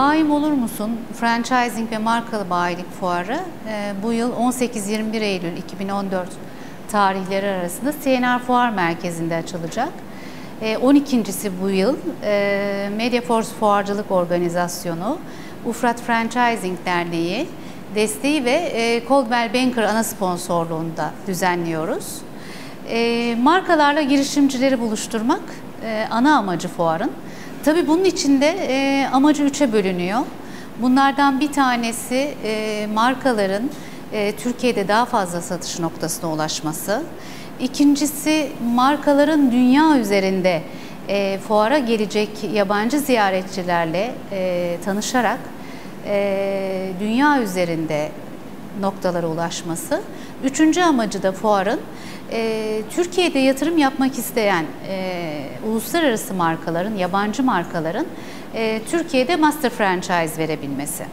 Bayim Olur Musun? Franchising ve Markalı Bayilik Fuarı e, bu yıl 18-21 Eylül 2014 tarihleri arasında CNR Fuar Merkezi'nde açılacak. E, 12.si bu yıl e, Mediaforce Fuarcılık Organizasyonu, Ufrat Franchising Derneği desteği ve e, Coldwell Banker ana sponsorluğunda düzenliyoruz. Markalarla girişimcileri buluşturmak ana amacı fuarın. Tabii bunun içinde e, amacı üçe bölünüyor. Bunlardan bir tanesi e, markaların e, Türkiye'de daha fazla satış noktasına ulaşması. İkincisi markaların dünya üzerinde e, fuara gelecek yabancı ziyaretçilerle e, tanışarak e, dünya üzerinde noktalara ulaşması. Üçüncü amacı da fuarın e, Türkiye'de yatırım yapmak isteyen e, uluslararası markaların, yabancı markaların e, Türkiye'de master franchise verebilmesi.